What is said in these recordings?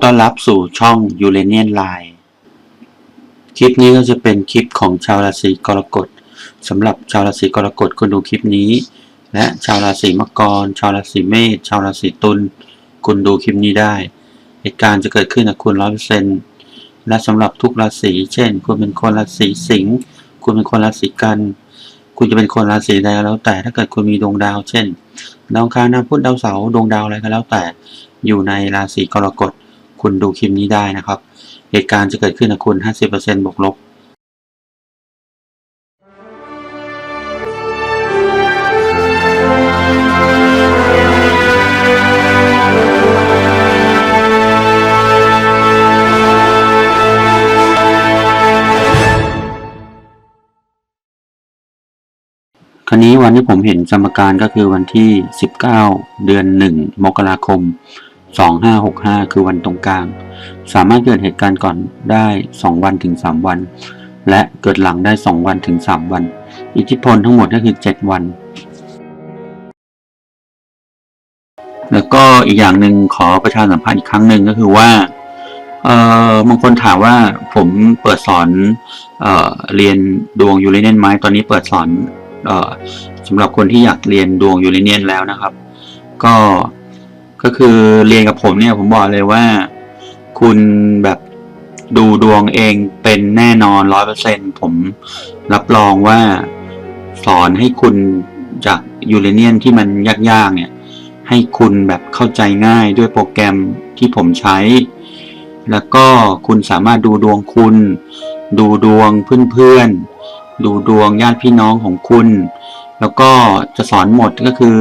อต้อนรับสู่ช่อง u r a n i a n Line คลิปนี้ก็จะเป็นคลิปของชาวราศีกรกฎสำหรับชาวราศีกรกฎคุณดูคลิปนี้ และชาวราศีมังกร ชาวราศีเมษชาวราศีตุลคุณดูคลิปนี้ได้ เหตุการณ์จะเกิดขึ้นกับคุณร้อยเปอร์เซ็นต์และสำหรับทุกราศีเช่น คุณเป็นคนราศีสิงห์คุณเป็นคนราศีกัน คุณจะเป็นคนราศีใดก็แล้วแต่ถ้าเกิดคุณมีดวงดาว เช่น ดาวอังคารดาวพุธดาวเสาร์ดวงดาวอะไรก็แล้วแต่อยู่ในราศีกรกฎ คุณดูคลิปนี้ได้นะครับ เหตุการณ์จะเกิดขึ้นกับคุณ 50%บวกลบคราวนี้วันที่ผมเห็นสมการก็คือวันที่ 19 เดือน 1 มกราคม 2565 คือวันตรงกลาง สามารถเกิดเหตุการณ์ก่อนได้ 2 วันถึง 3 วัน และเกิดหลังได้ 2 วันถึง 3 วัน อิทธิพลทั้งหมดก็คือ 7 วัน แล้วก็อีกอย่างหนึ่งขอประชาสัมพันธ์อีกครั้งหนึ่งก็คือว่าเอ่อบางคนถามว่าผมเปิดสอนเอ่อเรียนดวงยูเรเนียนไหมตอนนี้เปิดสอนเอ่อสำหรับคนที่อยากเรียนดวงยูเรเนียนแล้วนะครับ ก็ ก็คือเรียนกับผมเนี่ยผมบอกเลยว่า คุณแบบดูดวงเองเป็นแน่นอนร้อยเปอร์เซ็นผมรับรองว่าสอนให้คุณจากยูเรเนียนที่มันยากๆเนี่ย ให้คุณแบบเข้าใจง่ายด้วยโปรแกรมที่ผมใช้ แล้วก็คุณสามารถดูดวงคุณ ดูดวงเพื่อนๆ ดูดวงญาติพี่น้องของคุณ แล้วก็จะสอนหมดก็คือ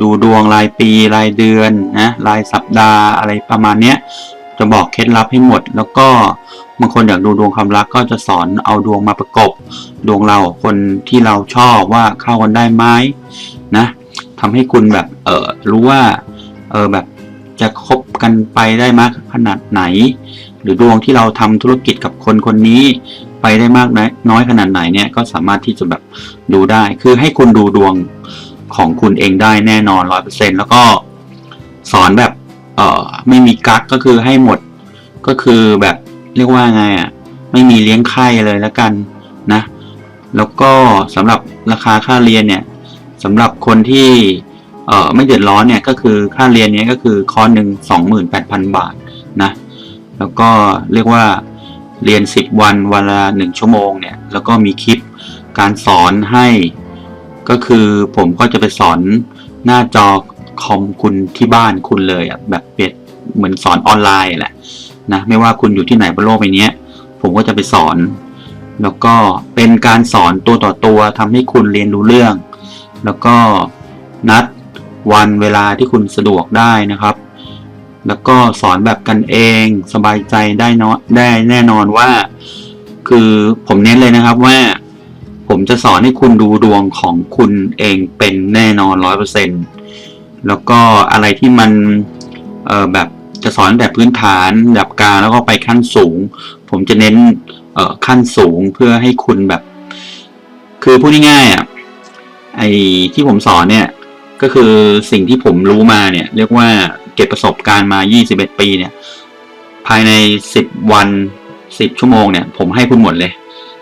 ดูดวงรายปีรายเดือนนะรายสัปดาห์อะไรประมาณเนี้ยจะบอกเคล็ดลับให้หมด แล้วก็บางคนอยากดูดวงความรักก็จะสอนเอาดวงมาประกบ ดวงเราคนที่เราชอบว่าเข้ากันได้ไหมนะทำให้คุณแบบเออรู้ว่าเออแบบจะคบกันไปได้มากขนาดไหน หรือดวงที่เราทำธุรกิจกับคนคนนี้ไปได้มากน้อยขนาดไหนเนี่ยก็สามารถที่จะแบบดูได้ คือให้คุณดูดวง ของคุณเองได้แน่นอนร้อยเปอร์เซ็นแล้วก็สอนแบบเอ่อไม่มีกักก็คือให้หมดก็คือแบบเรียกว่าไงอะไม่มีเลี้ยงไข่เลยแล้วกันนะ แล้วก็สำหรับราคาค่าเรียนเนี่ยสำหรับคนที่เอ่อไม่เดือดร้อนเนี่ยก็คือค่าเรียนเนี้ยก็คือคอร์สหนึ่งสองหมื่นแปดพันบาทนะแล้วก็เรียกว่าเรียน 10 วันวันละ1ชั่วโมงเนี่ยแล้วก็มีคลิปการสอนให้ ก็คือผมก็จะไปสอนหน้าจอคอมคุณที่บ้านคุณเลยอะแบบเปรียบเหมือนสอนออนไลน์แหละนะไม่ว่าคุณอยู่ที่ไหนบนโลกใบนี้ผมก็จะไปสอน แล้วก็เป็นการสอนตัวต่อตัวทำให้คุณเรียนรู้เรื่อง แล้วก็นัดวันเวลาที่คุณสะดวกได้นะครับ แล้วก็สอนแบบกันเองสบายใจได้เนาะได้แน่นอนว่า คือผมเน้นเลยนะครับว่า ผมจะสอนให้คุณดูดวงของคุณเองเป็นแน่นอนร้อยเปอร์เซ็นแล้วก็อะไรที่มันเอ่อแบบจะสอนแบบพื้นฐานดับกลางแล้วก็ไปขั้นสูง ผมจะเน้นเอ่อขั้นสูงเพื่อให้คุณแบบ คือพูดง่ายๆอะไอที่ผมสอนเนี่ย ก็คือสิ่งที่ผมรู้มาเนี่ย เรียกว่าเก็บประสบการณ์มา 21 ปีเนี่ย ภายใน 10 วัน 10 ชั่วโมงเนี่ย ผมให้คุณหมดเลย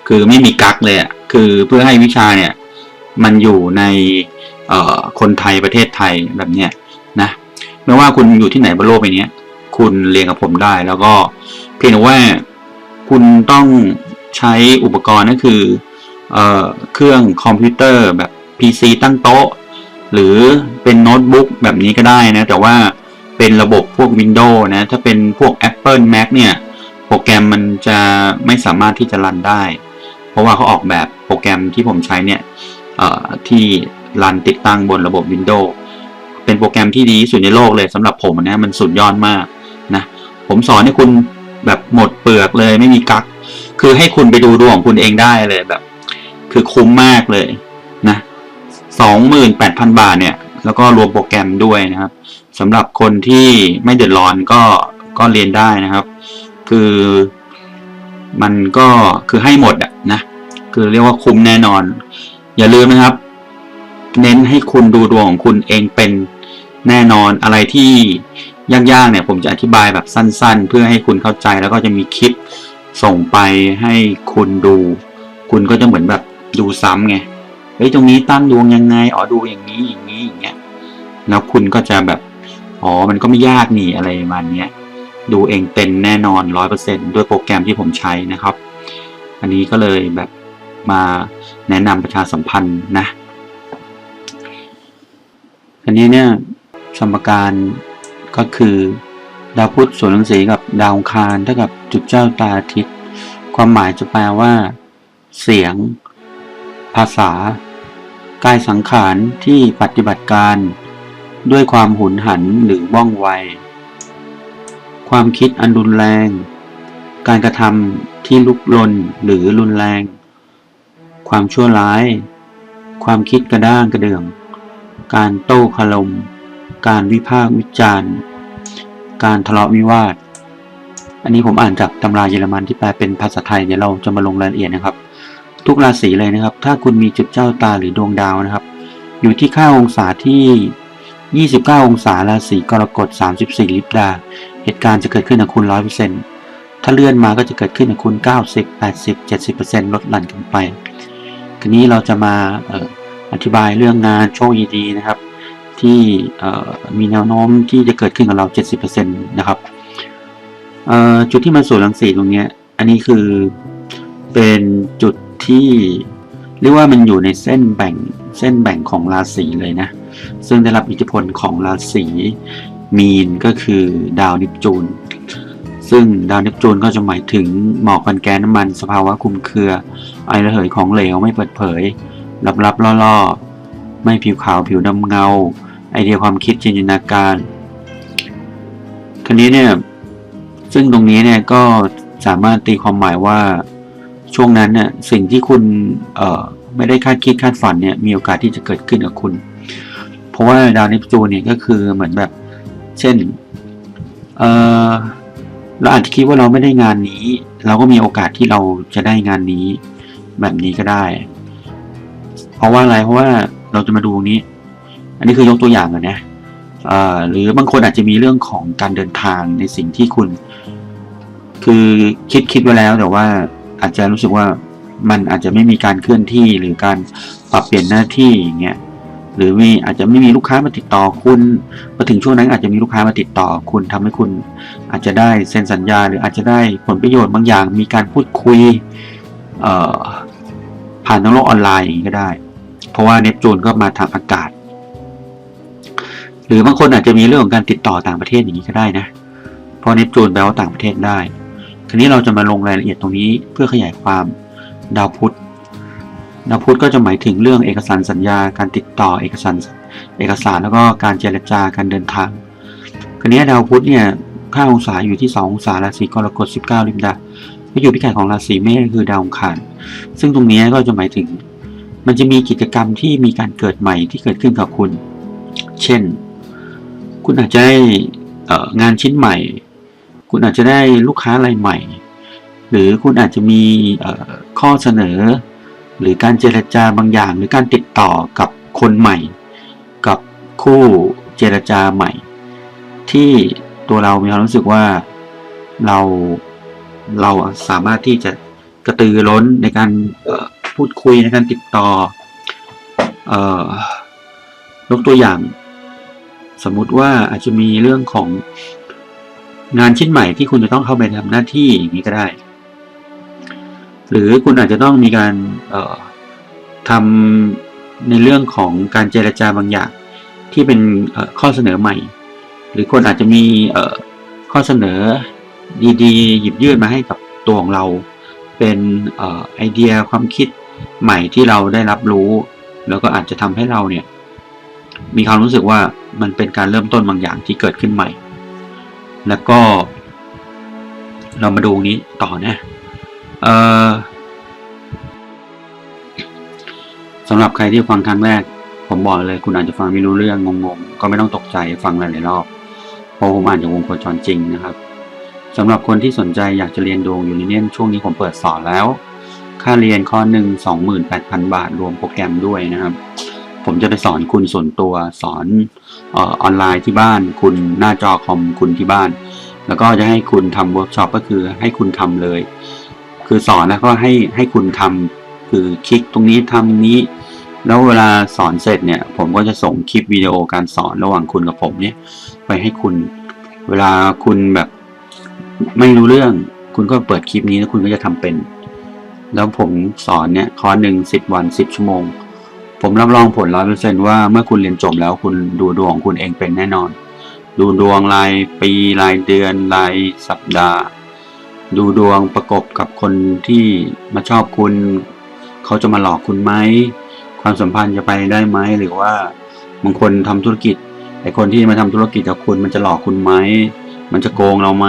คือไม่มีกักเลยอะ คือเพื่อให้วิชาเนี่ยมันอยู่ในคนไทยประเทศไทยแบบเนี้ยนะไม่ว่าคุณอยู่ที่ไหนบนโลกใบนี้คุณเรียนกับผมได้แล้วก็เพียงแต่ว่าคุณต้องใช้อุปกรณ์ก็คือเออเครื่องคอมพิวเตอร์แบบ PC ตั้งโต๊ะ หรือเป็นโน้ตบุ๊กแบบนี้ก็ได้นะ แต่ว่าเป็นระบบพวก Windows นะ ถ้าเป็นพวก Apple Mac เนี่ย โปรแกรมมันจะไม่สามารถที่จะรันได้ เพราะว่าเขาออกแบบ โปรแกรมที่ผมใช้เนี่ยที่รันติดตั้งบนระบบ Windows เป็นโปรแกรมที่ดีที่สุดในโลกเลยสำหรับผมนะมันสุดยอดมากนะผมสอนให้คุณแบบหมดเปลือกเลยไม่มีกัก คือให้คุณไปดูดวงของคุณเองได้เลยแบบ คือคุ้มมากเลยนะสองหมื่นแปดพันบาทเนี่ย แล้วก็รวมโปรแกรมด้วยนะครับสำหรับคนที่ไม่เดือดร้อนก็ก็เรียนได้นะครับ คือมันก็คือให้หมดอะนะ คือเรียกว่าคุ้มแน่นอน อย่าลืมนะครับ เน้นให้คุณดูดวงของคุณเองเป็นแน่นอนอะไรที่ยากๆเนี่ยผมจะอธิบายแบบสั้น ๆ เพื่อให้คุณเข้าใจแล้วก็จะมีคลิปส่งไปให้คุณดู คุณก็จะเหมือนแบบดูซ้ำไงเฮ้ยตรงนี้ตั้งดวงยังไงอ๋อดูอย่างนี้อย่างนี้อย่างเงี้ยแล้วคุณก็จะแบบอ๋อมันก็ไม่ยากนี่อะไรประมาณเนี้ยดูเองเป็นแน่นอนร้อยเปอร์เซ็นด้วยโปรแกรมที่ผมใช้นะครับ อันนี้ก็เลยแบบ มาแนะนำประชาสัมพันธ์นะอันนี้เนี่ยสมการก็คือ ดาวพุธส่วนรังสีกับดาวคารเท่ากับจุดเจ้าตาอาทิตย์ ความหมายจะแปลว่า เสียง ภาษา กายสังขารที่ปฏิบัติการ ด้วยความหุนหันหรือว่องไว ความคิดอันรุนแรง การกระทำที่ลุกลนหรือรุนแรง ความชั่วร้าย ความคิดกระด้างกระเดื่อง การโต้คารม การวิพากษ์วิจารณ์ การทะเลาะวิวาท อันนี้ผมอ่านจากตำราเยอรมันที่แปลเป็นภาษาไทย เดี๋ยวเราจะมาลงรายละเอียดนะครับ ทุกราศีเลยนะครับ ถ้าคุณมีจุดเจ้าตาหรือดวงดาวนะครับ อยู่ที่ค่าองศาที่ 29 องศาราศีกรกฎ 34 ลิบดา เหตุการณ์จะเกิดขึ้นกับคุณ 100%ถ้าเลื่อนมาก็จะเกิดขึ้นกับคุณ 90 80 70%ลดหลั่นกันไป ทีนี้เราจะมาอธิบายเรื่องงานโชคดีนะครับ ที่มีแนวโน้มที่จะเกิดขึ้นกับเรา 70%นะครับจุดที่มันสู่รังสีตรงนี้อันนี้คือเป็นจุดที่เรียกว่ามันอยู่ในเส้นแบ่งเส้นแบ่งของราศีเลยนะ ซึ่งได้รับอิทธิพลของราศีมีนก็คือดาวนิปจูน ซึ่งดาวเนปจูนก็จะหมายถึงหมอกควันแก๊สน้ำมันสภาวะคุมเครือ ไอระเหยของเหลวไม่เปิดเผย ลับๆล่อๆ ไม่ผิวขาวผิวดำเงา ไอเดียความคิดจินตนาการ คันนี้เนี่ย ซึ่งตรงนี้เนี่ยก็สามารถตีความหมายว่าช่วงนั้นเนี่ยสิ่งที่คุณเอ่อไม่ได้คาดคิดคาดฝันเนี่ยมีโอกาสที่จะเกิดขึ้นกับคุณ เพราะว่าดาวเนปจูนเนี่ยก็คือเหมือนแบบ เช่นเอ่อ เราอาจจะคิดว่าเราไม่ได้งานนี้ เราก็มีโอกาสที่เราจะได้งานนี้ แบบนี้ก็ได้ เพราะว่าอะไรเพราะว่าเราจะมาดูตรงนี้ อันนี้คือยกตัวอย่างก่อนนะเอ่อหรือบางคนอาจจะมีเรื่องของการเดินทางในสิ่งที่คุณ คือคิดคิดไว้แล้วแต่ว่าอาจจะรู้สึกว่ามันอาจจะไม่มีการเคลื่อนที่หรือการปรับเปลี่ยนหน้าที่อย่างเงี้ย หรือมีอาจจะไม่มีลูกค้ามาติดต่อคุณมาถึงช่วงนั้นอาจจะมีลูกค้ามาติดต่อคุณทำให้คุณ อาจจะได้เซ็นสัญญา หรืออาจจะได้ผลประโยชน์บางอย่าง มีการพูดคุยผ่านทางโลกออนไลน์อย่างนี้ก็ได้ เพราะว่าเนปจูนก็มาทางอากาศ หรือบางคนอาจจะมีเรื่องของการติดต่อต่างประเทศอย่างนี้ก็ได้นะเพราะเนปจูนแปลว่าต่างประเทศได้ทีนี้เราจะมาลงรายละเอียดตรงนี้เพื่อขยายความดาวพุธ ดาวพุธก็จะหมายถึงเรื่องเอกสารสัญญา การติดต่อเอกสารเอกสารแล้วก็การเจรจาการเดินทางคันนี้ดาวพุธเนี่ยค่าองศาอยู่ที่ 2 องศาราศีกรกฎ 19 ลิมดาก็อยู่พิกัดของราศีเมษคือดาวองคารซึ่งตรงนี้ก็จะหมายถึง มันจะมีกิจกรรมที่มีการเกิดใหม่ที่เกิดขึ้นกับคุณ เช่น คุณอาจจะได้งานชิ้นใหม่ คุณอาจจะได้ลูกค้ารายใหม่ หรือคุณอาจจะมีข้อเสนอ หรือการเจรจาบางอย่าง หรือการติดต่อกับคนใหม่ กับคู่เจรจาใหม่ ที่ตัวเรามีความรู้สึกว่าเราเราสามารถที่จะกระตือร้นในการพูดคุยในการติดต่อเอ่อยกตัวอย่าง สมมุติว่าอาจจะมีเรื่องของงานชิ้นใหม่ที่คุณจะต้องเข้าไปทำหน้าที่อย่างนี้ก็ได้ หรือคุณอาจจะต้องมีการออทำในเรื่องของการเจรจาบางอย่างที่เป็นออข้อเสนอใหม่ หรือคนอาจจะมีออข้อเสนอดีๆ หยิบยื่นมาให้กับตัวของเรา เป็นออไอเดียความคิดใหม่ที่เราได้รับรู้ แล้วก็อาจจะทำให้เราเนี่ยมีความรู้สึกว่ามันเป็นการเริ่มต้นบางอย่างที่เกิดขึ้นใหม่ แล้วก็เรามาดูนี้ต่อนะ เออสำหรับใครที่ฟังครั้งแรก ผมบอกเลยคุณอาจจะฟังไม่รู้เรื่องงงๆ ก็ไม่ต้องตกใจฟังหลายๆรอบ เพราะผมอ่านจากวงโคจรจริงนะครับสำหรับคนที่สนใจอยากจะเรียนดวงยูนิเนียนช่วงนี้ผมเปิดสอนแล้ว ค่าเรียนข้อหนึ่ง28,000 บาท รวมโปรแกรมด้วยนะครับ ผมจะไปสอนคุณส่วนตัวสอนออนไลน์ที่บ้าน คุณหน้าจอคอมคุณที่บ้าน แล้วก็จะให้คุณทำเวิร์กช็อปก็คือให้คุณทำเลย คือสอนแล้วก็ให้ให้คุณทำคือคลิกตรงนี้ทำนี้ แล้วเวลาสอนเสร็จเนี่ย ผมก็จะส่งคลิปวิดีโอการสอนระหว่างคุณกับผมเนี่ย ไปให้คุณ เวลาคุณแบบไม่รู้เรื่อง คุณก็เปิดคลิปนี้แล้วคุณก็จะทำเป็น แล้วผมสอนเนี่ยคอร์สหนึ่งสิบวันสิบชั่วโมง ผมรับรองผลร้อยเปอร์เซนว่าเมื่อคุณเรียนจบแล้วคุณดูดวงของคุณเองเป็นแน่นอน ดูดวงรายปีรายเดือนรายสัปดาห์ ดูดวงประกบกับคนที่มาชอบคุณ เขาจะมาหลอกคุณไหม ความสัมพันธ์จะไปได้ไหม หรือว่าบางคนทำธุรกิจไอคนที่มาทำธุรกิจกับคุณมันจะหลอกคุณไหม มันจะโกงเราไหม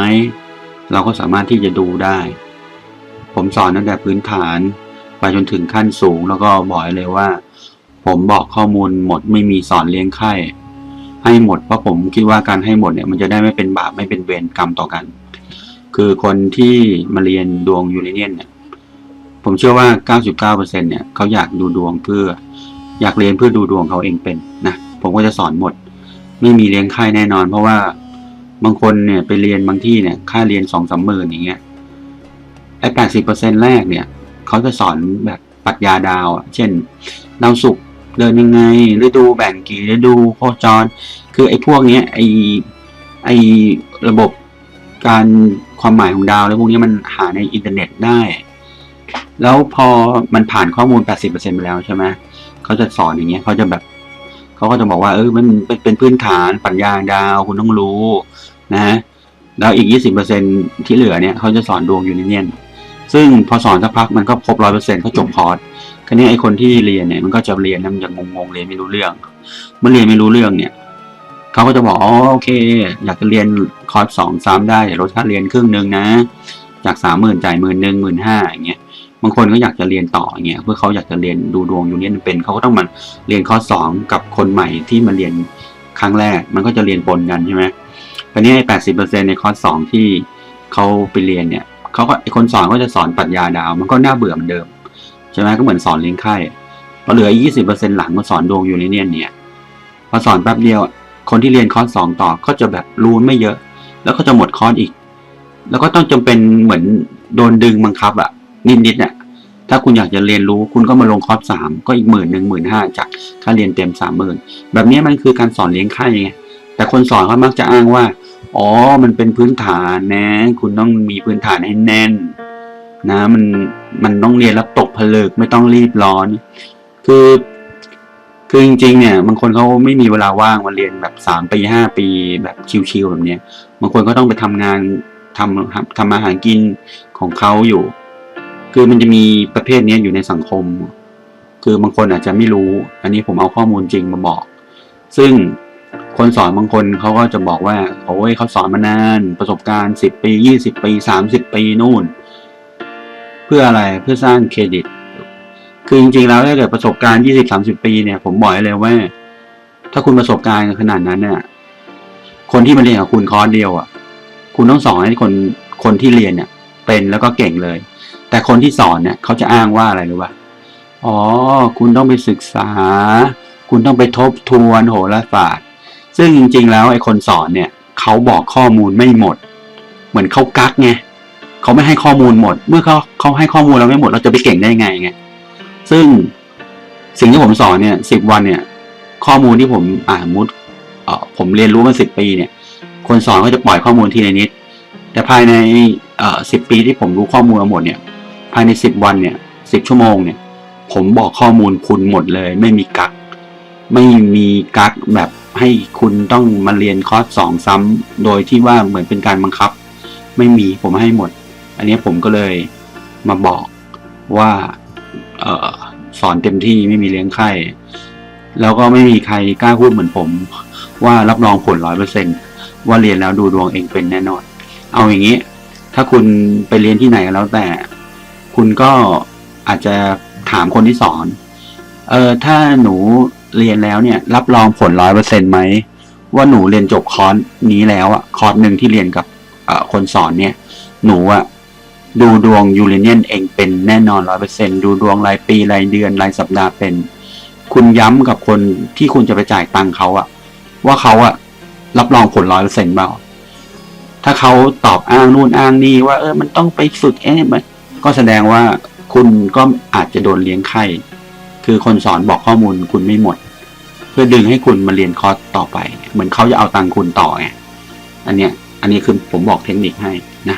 เราก็สามารถที่จะดูได้ ผมสอนตั้งแต่พื้นฐาน ไปจนถึงขั้นสูงแล้วก็บอกเลยว่า ผมบอกข้อมูลหมดไม่มีสอนเลี้ยงไข้ให้หมดเพราะผมคิดว่าการให้หมดเนี่ยมันจะได้ไม่เป็นบาปไม่เป็นเวรกรรมต่อกัน คือคนที่มาเรียนดวงยูเรเนียนเนี่ยผมเชื่อว่า 99%เนี่ยเขาอยากดูดวงเพื่อ อยากเรียนเพื่อดูดวงเขาเองเป็นนะผมก็จะสอนหมด ไม่มีเลี้ยงค่ายแน่นอน เพราะว่าบางคนเนี่ยไปเรียนบางที่เนี่ยค่าเรียนสองสามหมื่นอย่างเงี้ยไอ้แปดสิบเปอร์เซ็นแรกเนี่ยเขาจะสอนแบบปรัชญาดาวอะเช่นดาวศุกร์เดินยังไงฤดูแบ่งกี่ฤดูโคจร คือไอ้พวกเนี้ยไอ้ไอ้ระบบ การความหมายของดาวแล้วพวกนี้มันหาในอินเทอร์เน็ตได้ แล้วพอมันผ่านข้อมูล 80%ไปแล้วใช่ไหมเขาจะสอนอย่างเงี้ยเขาจะแบบเขาก็จะบอกว่าเออมันเป็นเป็นพื้นฐานปัญญาดาวคุณต้องรู้นะแล้วอีก 20%ที่เหลือเนี่ยเขาจะสอนดวงยูนิเนียนซึ่งพอสอนสักพักมันก็ครบร้อยเปอร์เซ็นต์เขาจบคอร์สคราวนี้ไอ้คนที่เรียนเนี่ยมันก็จะเรียนแล้วมันจะงงๆเรียนไม่รู้เรื่อง เมื่อเรียนไม่รู้เรื่องเนี่ย เขาก็จะบอกอ๋อโอเค อยากจะเรียนคอร์สสองซ้ำได้เดี๋ยวลดค่าเรียนครึ่งหนึ่งนะ จากสามหมื่นจ่ายหมื่นหนึ่งหมื่นห้าอย่างเงี้ยบางคนก็อยากจะเรียนต่ออย่างเงี้ยเพื่อเขาอยากจะเรียนดูดวงยูเนียนเป็นเขาก็ต้องมาเรียนคอร์สสองกับคนใหม่ที่มาเรียนครั้งแรก มันก็จะเรียนปนกันใช่ไหมคราวนี้ไอ้แปดสิบเปอร์เซ็นในคอร์สสองที่เขาไปเรียนเนี่ยเขาก็ไอ้คนสอนก็จะสอนปรัชญาดาว มันก็น่าเบื่อเหมือนเดิมใช่ไหมก็เหมือนสอนเลี้ยงไข่พอเหลือยี่สิบเปอร์เซ็นหลังมาสอนดวงยูเนียนเนี่ยพอสอนแป๊บเดียว คนที่เรียนคอร์สสองต่อก็จะแบบรู้ไม่เยอะ แล้วก็จะหมดคอร์สอีก แล้วก็ต้องจำเป็นเหมือนโดนดึงบังคับอะนิดๆเนี่ยถ้าคุณอยากจะเรียนรู้คุณก็มาลงคอร์สสามก็อีกหมื่นหนึ่งหมื่นห้าจากค่าเรียนเต็มสามหมื่นแบบนี้มันคือการสอนเลี้ยงค่าไงแต่คนสอนเขามักจะอ้างว่า อ๋อ มันเป็นพื้นฐานนะ คุณต้องมีพื้นฐานให้แน่น นะ มันมันต้องเรียนแล้วตกผลึกไม่ต้องรีบร้อน คือ คือจริงๆเนี่ยบางคนเขาไม่มีเวลาว่างมาเรียนแบบสามปีห้าปีแบบชิวๆแบบเนี้ยบางคนก็ต้องไปทำงานทำทำอาหารกินของเขาอยู่ คือมันจะมีประเภทนี้อยู่ในสังคม คือบางคนอาจจะไม่รู้ อันนี้ผมเอาข้อมูลจริงมาบอก ซึ่งคนสอนบางคนเขาก็จะบอกว่าโอ้ยเขาสอนมานานประสบการณ์สิบปียี่สิบปีสามสิบปีนู่น เพื่ออะไรเพื่อสร้างเครดิต คือจริงๆแล้วถ้าเกิดประสบการณ์ยี่สิบสามสิบปีเนี่ยผมบอกเลยว่า ถ้าคุณประสบการณ์ขนาดนั้นเนี่ย คนที่มาเรียนกับคุณคอร์สเดียวอะ คุณต้องสอนให้คนคนที่เรียนเนี่ย เป็นแล้วก็เก่งเลย แต่คนที่สอนเนี่ยเขาจะอ้างว่าอะไรรู้ป่ะอ๋อ คุณต้องไปศึกษา คุณต้องไปทบทวนโหราศาสตร์ซึ่งจริง ๆ แล้วไอ้คนสอนเนี่ยเขาบอกข้อมูลไม่หมด เหมือนเขากักไงเขาไม่ให้ข้อมูลหมด เมื่อเขาเขาให้ข้อมูลเราไม่หมดเราจะไปเก่งได้ไงไง ซึ่งสิ่งที่ผมสอนเนี่ยสิบวันเนี่ย ข้อมูลที่ผมอ่ามุดผมเรียนรู้มาสิบปีเนี่ย คนสอนก็จะปล่อยข้อมูลทีละนิด แต่ภายในสิบปีที่ผมรู้ข้อมูลมาหมดเนี่ย ภายในสิบวันเนี่ยสิบชั่วโมงเนี่ย ผมบอกข้อมูลคุณหมดเลย ไม่มีกัก ไม่มีกักแบบให้คุณต้องมาเรียนคอร์สสองซ้ำโดยที่ว่าเหมือนเป็นการบังคับ ไม่มีผมให้หมด อันนี้ผมก็เลยมาบอกว่า เออสอนเต็มที่ไม่มีเลี้ยงไข้แล้วก็ไม่มีใครกล้าพูดเหมือนผม ว่ารับรองผลร้อยเปอร์เซนว่าเรียนแล้วดูดวงเองเป็นแน่นอน เอาอย่างนี้ ถ้าคุณไปเรียนที่ไหนก็แล้วแต่ คุณก็อาจจะถามคนที่สอน เออถ้าหนูเรียนแล้วเนี่ย รับรองผลร้อยเปอร์เซ็นไหมว่าหนูเรียนจบคอร์สนี้แล้วอะคอร์สหนึ่งที่เรียนกับคนสอนเนี่ย หนูอะ ดูดวงยูเรเนียนเองเป็นแน่นอนร้อยเปอร์เซ็นดูดวงรายปีรายเดือนรายสัปดาห์เป็น คุณย้ำกับคนที่คุณจะไปจ่ายตังค์เขาอะว่าเขาอะรับรองผลร้อยเปอร์เซ็นต์เปล่าถ้าเขาตอบอ้างนู่นอ้างนี่ว่า เออมันต้องไปฝึกเอ๊ะมันก็แสดงว่าคุณก็อาจจะโดนเลี้ยงไข้ คือคนสอนบอกข้อมูลคุณไม่หมด เพื่อดึงให้คุณมาเรียนคอร์สต่อไป เหมือนเขาจะเอาตังค์คุณต่อไงอันเนี้ย อันนี้คือผมบอกเทคนิคให้นะ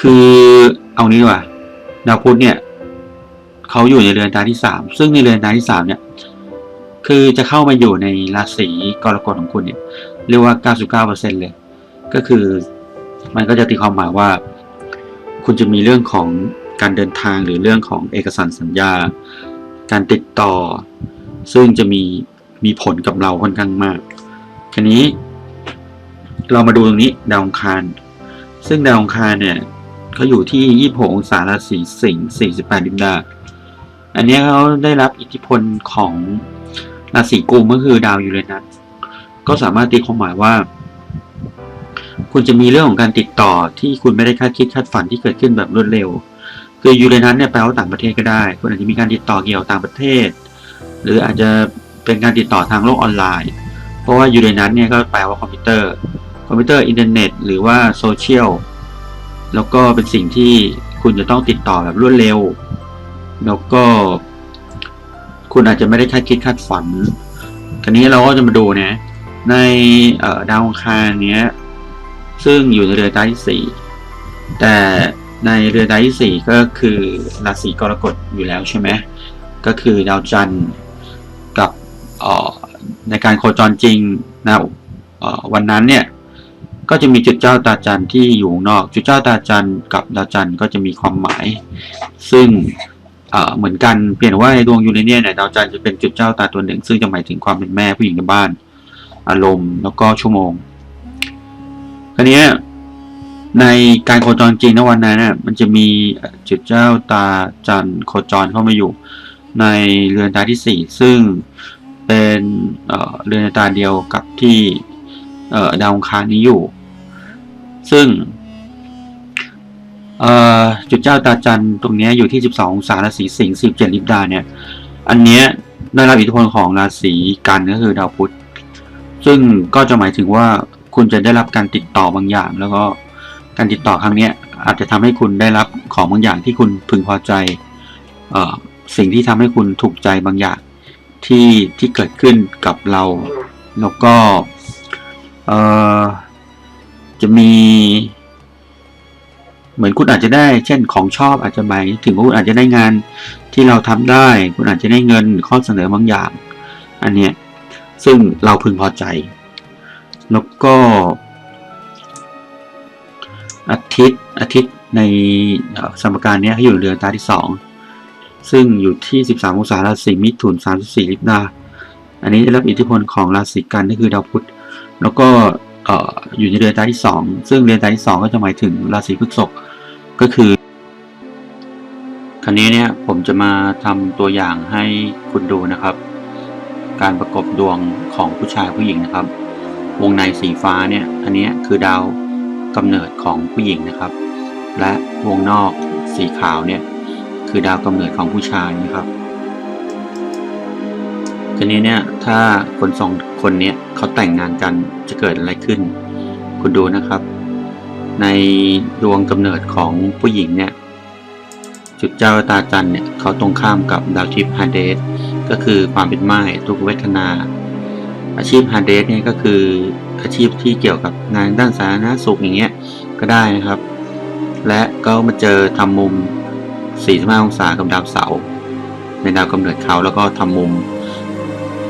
คือเอานี้ดีกว่าดาวพุธเนี่ยเขาอยู่ในเรือนตาที่สามซึ่งในเรือนตาที่สามเนี่ย คือจะเข้ามาอยู่ในราศีกรกฎของคุณเนี่ย เรียกว่า 99%เลย ก็คือมันก็จะตีความหมายว่า คุณจะมีเรื่องของการเดินทางหรือเรื่องของเอกสารสัญญา การติดต่อ ซึ่งจะมีมีผลกับเราค่อนข้างมากทีนี้ เรามาดูตรงนี้ดาวองคาร ซึ่งดาวองคารเนี่ย เขาอยู่ที่26องศาราศีสิงห์48ดิมดา อันนี้เขาได้รับอิทธิพลของราศีกุมก็คือดาวยูเรนัสก็สามารถตีความหมายว่า คุณจะมีเรื่องของการติดต่อที่คุณไม่ได้คาดคิดคาดฝันที่เกิดขึ้นแบบรวดเร็ว คือยูเรนัสเนี่ยแปลว่าต่างประเทศก็ได้ คุณอาจจะมีการติดต่อเกี่ยวต่างประเทศ หรืออาจจะเป็นการติดต่อทางโลกออนไลน์ เพราะว่ายูเรนัสเนี่ยก็แปลว่าคอมพิวเตอร์ คอมพิวเตอร์อินเทอร์เน็ตหรือว่าโซเชียล แล้วก็เป็นสิ่งที่คุณจะต้องติดต่อแบบรวดเร็ว แล้วก็ คุณอาจจะไม่ได้คาดคิดคาดฝันทีนี้เราก็จะมาดูนะ ในดาวองคารเนี้ย ซึ่งอยู่ในเรือนตาที่สี่แต่ในเรือนตาที่สี่ก็คือราศีกรกฎอยู่แล้วใช่ไหมก็คือดาวจันทร์กับในการโคจรจริงนะวันนั้นเนี่ย ก็จะมีจุดเจ้าตาจันที่อยู่นอก จุดเจ้าตาจันกับดาวจันก็จะมีความหมาย ซึ่งเหมือนกันเปลี่ยนว่าในดวงยูเรเนียเนี่ยดาวจันจะเป็นจุดเจ้าตาตัวหนึ่ง ซึ่งจะหมายถึงความเป็นแม่ผู้หญิงในบ้าน อารมณ์แล้วก็ชั่วโมงคราวนี้ในการโคจรจริงในวันนั้นน่ะมันจะมีจุดเจ้าตาจันโคจรเข้ามาอยู่ ในเรือนตาที่สี่ซึ่งเป็นเอ่อเรือนตาเดียวกับที่ เอ่อดาวองคารนี้อยู่ ซึ่งเอ่อจุดเจ้าตาจันตรงนี้อยู่ที่ 12องศาราศีสิงห์17ลิบดาเนี่ย อันเนี้ยได้รับอิทธิพลของราศีกันก็คือดาวพุธ ซึ่งก็จะหมายถึงว่าคุณจะได้รับการติดต่อบางอย่าง แล้วก็การติดต่อครั้งเนี้ยอาจจะทำให้คุณได้รับของบางอย่างที่คุณพึงพอใจเอ่อสิ่งที่ทำให้คุณถูกใจบางอย่างที่ที่เกิดขึ้นกับเรา แล้วก็ เอ่อจะมี เหมือนคุณอาจจะได้ เช่นของชอบอาจจะหมายถึงว่าคุณอาจจะได้งานที่เราทำได้ คุณอาจจะได้เงินข้อเสนอบางอย่าง อันเนี้ยซึ่งเราพึงพอใจ แล้วก็อาทิตย์อาทิตย์ในสมการนี้เขาอยู่เรือนตาที่สองซึ่งอยู่ที่ 13 องศาราศีมิถุน 34 ลิบดาอันนี้ได้รับอิทธิพลของราศีกันก็คือดาวพุธ แล้วก็อยู่ในเรือนตาที่สองซึ่งเรือนตาที่สองก็จะหมายถึงราศีพฤษภก็คือ คราวนี้เนี่ยผมจะมาทำตัวอย่างให้คุณดูนะครับ การประกบดวงของผู้ชายผู้หญิงนะครับ วงในสีฟ้าเนี่ยอันนี้คือดาวกำเนิดของผู้หญิงนะครับ และวงนอกสีขาวเนี่ยคือดาวกำเนิดของผู้ชายนะครับทีนี้เนี่ยถ้าคนสอง คนเนี้ยเขาแต่งงานกันจะเกิดอะไรขึ้น คุณดูนะครับ ในดวงกำเนิดของผู้หญิงเนี่ยจุดเจ้าตาจันเนี่ยเขาตรงข้ามกับดาวทิพย์ฮาเดสก็คือความเป็นไม้ทุกเวทนา อาชีพฮาเดสเนี่ยก็คืออาชีพที่เกี่ยวกับงานด้านสาธารณสุขอย่างเงี้ยก็ได้นะครับ และก็มาเจอทำมุม 45 องศากับดาวเสาร์ในดาวกำเนิดเขาแล้วก็ทำมุม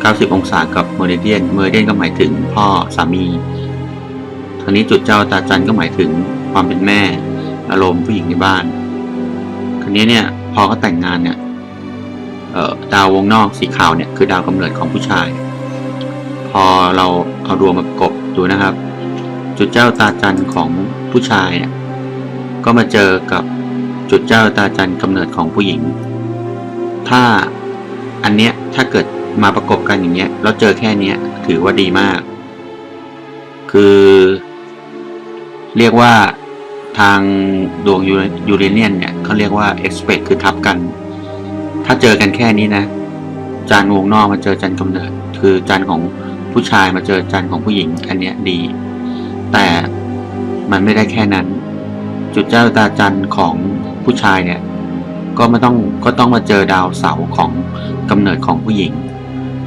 90 องศากับเมอริเดียน เมอริเดียนก็หมายถึงพ่อสามีทางนี้จุดเจ้าตาจันก็หมายถึงความเป็นแม่ อารมณ์ผู้หญิงในบ้านคราวนี้เนี่ยพอเขาแต่งงานเนี่ยเอ่อดาววงนอกสีขาวเนี่ยคือดาวกำเนิดของผู้ชาย พอเราเอาดวงมาประกบดูนะครับ จุดเจ้าตาจันของผู้ชายเนี่ยก็มาเจอกับจุดเจ้าตาจันทร์กำเนิดของผู้หญิง ถ้าอันเนี้ยถ้าเกิด มาประกบกันอย่างเงี้ยแล้วเจอแค่เนี้ยถือว่าดีมาก คือ เรียกว่าทางดวงยูเรเนียนเนี่ยเขาเรียกว่า expect คือทับกัน ถ้าเจอกันแค่นี้นะ จานวงนอกมาเจอจันกำเนิด คือจานของผู้ชายมาเจอจานของผู้หญิง อันเนี้ยดี แต่มันไม่ได้แค่นั้น จุดเจ้าตาจันของผู้ชายเนี่ย ก็ไม่ต้องก็ต้องมาเจอดาวเสาของกำเนิดของผู้หญิง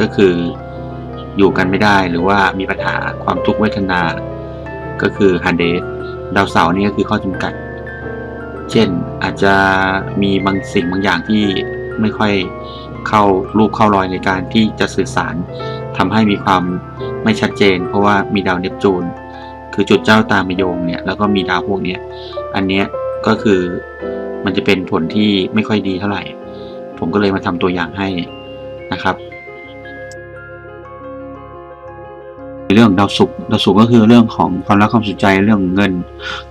ก็คืออยู่กันไม่ได้หรือว่ามีปัญหาความทุกข์เวทนา ก็คือฮันเดสดาวเสาร์นี่ก็คือข้อจำกัด เช่นอาจจะมีบางสิ่งบางอย่างที่ไม่ค่อยเข้ารูปเข้ารอยในการที่จะสื่อสารทำให้มีความไม่ชัดเจน เพราะว่ามีดาวเนปจูน คือจุดเจ้าตามโยงเนี่ยแล้วก็มีดาวพวกเนี้ยอันเนี้ยก็คือมันจะเป็นผลที่ไม่ค่อยดีเท่าไหร่ ผมก็เลยมาทำตัวอย่างให้นะครับ เรื่องดาวศุกร์ดาวศุกร์ก็คือเรื่องของความรักความสนใจเรื่องเงิน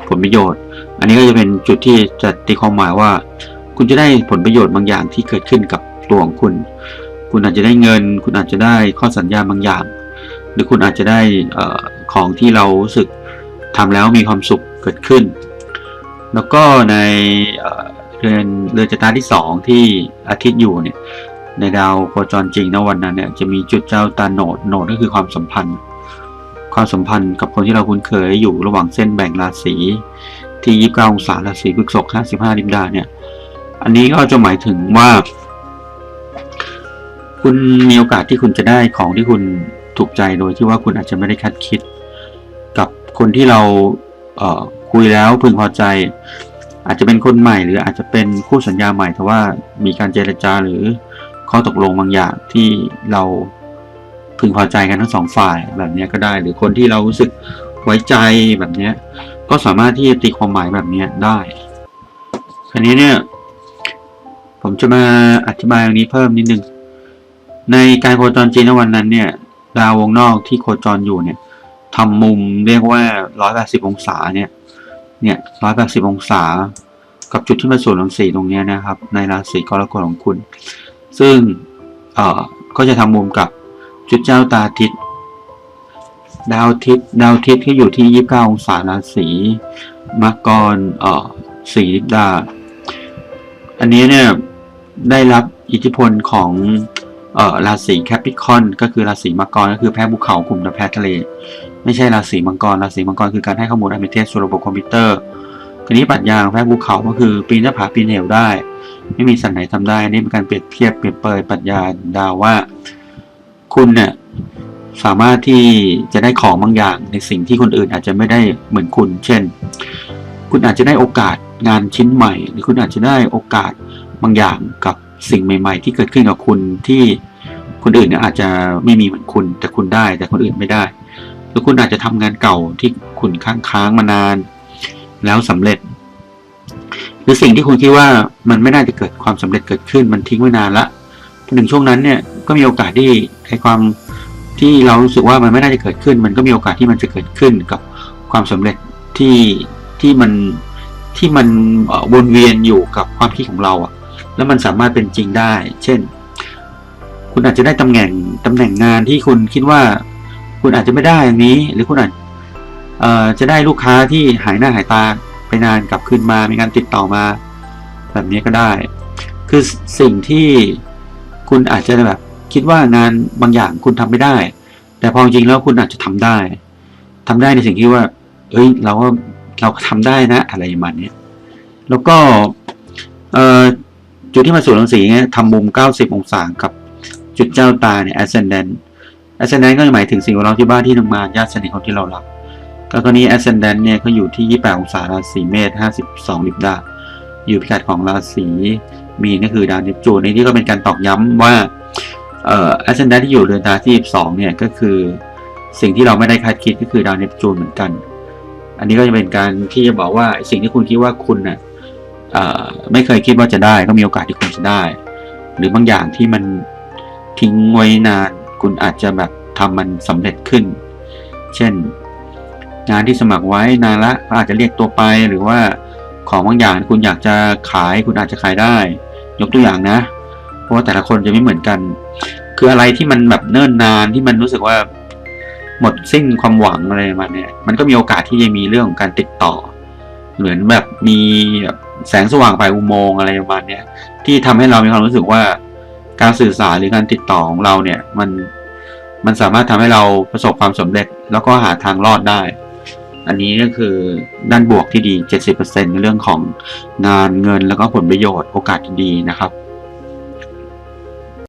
ผลประโยชน์ อันนี้ก็จะเป็นจุดที่จะตีความหมายว่า คุณจะได้ผลประโยชน์บางอย่างที่เกิดขึ้นกับตัวของคุณ คุณอาจจะได้เงิน คุณอาจจะได้ข้อสัญญาบางอย่าง หรือคุณอาจจะได้ของที่เรารู้สึกทำแล้วมีความสุขเกิดขึ้น แล้วก็ในเอ่อเรือนเรือนชะตาที่สองที่อาทิตย์อยู่เนี่ยในดาวโคจรจริงณวันนั้นเนี่ยจะมีจุดเจ้าตาโหนดโหนดก็คือความสัมพันธ์ ความสัมพันธ์กับคนที่เราคุ้นเคยอยู่ระหว่างเส้นแบ่งราศีที่ 29 องศาราศีพฤษภ55ลิมดาเนี่ย อันนี้ก็จะหมายถึงว่า คุณมีโอกาสที่คุณจะได้ของที่คุณถูกใจโดยที่ว่าคุณอาจจะไม่ได้คาดคิด กับคนที่เราเคุยแล้วพึงพอใจ อาจจะเป็นคนใหม่ หรืออาจจะเป็นคู่สัญญาใหม่แต่ว่ามีการเจรจาหรือข้อตกลงบางอย่างที่เรา พึงพอใจกันทั้งสองฝ่ายแบบนี้ก็ได้ หรือคนที่เรารู้สึกไว้ใจแบบนี้ก็สามารถที่จะตีความหมายแบบนี้ได้คราวนี้เนี่ย ผมจะมาอธิบายตรงนี้เพิ่มนิดนึง ในการโคจรจีนวันนั้นเนี่ย ดาววงนอกที่โคจรอยู่เนี่ยทำมุมเรียกว่า 180 องศาเนี่ย เนี่ย 180 องศา กับจุดที่มาส่วนรังสีตรงนี้นะครับ ในราศีกรกฎของคุณ ซึ่ง เอ่อ ก็จะทำมุมกับ จุดเจ้าตาทิตย์ดาวทิตย์ดาวทิตย์ที่อยู่ที่29องศาราศีมังกรเอ่อสีดา อันนี้เนี่ยได้รับอิทธิพลของเอ่อราศีแคปิคอนก็คือราศีมังกรก็คือแพ้ภูเขากลุ่มและแพ้ทะเล ไม่ใช่ราศีมังกรราศีมังกรคือการให้ข้อมูลอันเป็นเท็จสู่ระบบคอมพิวเตอร์ทีนี้ปรัชญาของแพ้ภูเขาก็คือปีนหน้าผาปีนเหวได้ ไม่มีสัตว์ไหนทำได้นี่เป็นการเปรียบเทียบเปรียบเปรยปรัชญาดาวว่า คุณเนี่ยสามารถที่จะได้ของบางอย่างในสิ่งที่คนอื่นอาจจะไม่ได้เหมือนคุณ เช่น คุณอาจจะได้โอกาสงานชิ้นใหม่ หรือคุณอาจจะได้โอกาสบางอย่างกับสิ่งใหม่ ๆ ที่เกิดขึ้นกับคุณที่คนอื่นเนี่ยอาจจะไม่มีเหมือนคุณ แต่คุณได้แต่คนอื่นไม่ได้ หรือคุณอาจจะทำงานเก่าที่คุณค้างค้างๆมานาน แล้วสำเร็จ หรือสิ่งที่คุณคิดว่ามันไม่น่าจะเกิดความสำเร็จเกิดขึ้นมันทิ้งไว้นานละพอถึงช่วงนั้นเนี่ย ก็มีโอกาสที่ไอความที่เรารู้สึกว่ามันไม่น่าจะเกิดขึ้น มันก็มีโอกาสที่มันจะเกิดขึ้นกับความสำเร็จที่ที่มันที่มันวนเวียนอยู่กับความคิดของเราอะแล้วมันสามารถเป็นจริงได้ เช่น คุณอาจจะได้ตำแหน่งตำแหน่งงานที่คุณคิดว่า คุณอาจจะไม่ได้อย่างนี้ หรือคุณอาจจะได้ลูกค้าที่หายหน้าหายตาไปนานกลับคืนมา มีการติดต่อมา แบบนี้ก็ได้ คือสิ่งที่คุณอาจจะแบบ คิดว่างานบางอย่างคุณทำไม่ได้ แต่พอจริงแล้วคุณอาจจะทำได้ทำได้ในสิ่งที่ว่า เอ้ย เราก็เราก็ทำได้นะ อะไรประมาณเนี้ยแล้วก็เอ่อจุดที่มาสู่รังสีเนี่ยทำมุม 90 องศากับจุดเจ้าตาเนี่ย ascendant ascendant ก็หมายถึงสิ่งแวดล้อมที่บ้านที่ทำงานญาติสนิทคนที่เรารักก็กรณี ascendant เนี่ยก็อยู่ที่ 28 องศาราศีเมษ52ลิบดาอยู่พิกัดของราศีมีนก็คือดาวเนปจูนในที่ก็เป็นการตอกย้ำว่า เอ่อ ascendant ที่อยู่เรือนดาวที่12เนี่ยก็คือสิ่งที่เราไม่ได้คาดคิดก็คือดาวเนปจูนเหมือนกัน อันนี้ก็จะเป็นการที่จะบอกว่าสิ่งที่คุณคิดว่าคุณน่ะเอ่อไม่เคยคิดว่าจะได้ก็มีโอกาสที่คุณจะได้ หรือบางอย่างที่มันทิ้งไว้นานคุณอาจจะแบบทำมันสำเร็จขึ้น เช่น งานที่สมัครไว้นานละก็อาจจะเรียกตัวไปหรือว่าของบางอย่างคุณอยากจะขายคุณอาจจะขายได้ ยกตัวอย่างนะ ราะว่าแต่ละคนจะไม่เหมือนกัน คืออะไรที่มันแบบเนิ่นนานที่มันรู้สึกว่า หมดสิ้นความหวังอะไรประมาณเนี้ยมันก็มีโอกาสที่จะมีเรื่องของการติดต่อ เหมือนแบบมีแบบแสงสว่างปลายอุโมงค์อะไรประมาณเนี้ยที่ทำให้เรามีความรู้สึกว่าการสื่อสารหรือการติดต่อของเราเนี่ย มันมันสามารถทำให้เราประสบความสำเร็จ แล้วก็หาทางรอดได้ อันนี้ก็คือด้านบวกที่ดี 70%ในเรื่องของงานเงินแล้วก็ผลประโยชน์โอกาสที่ดีนะครับ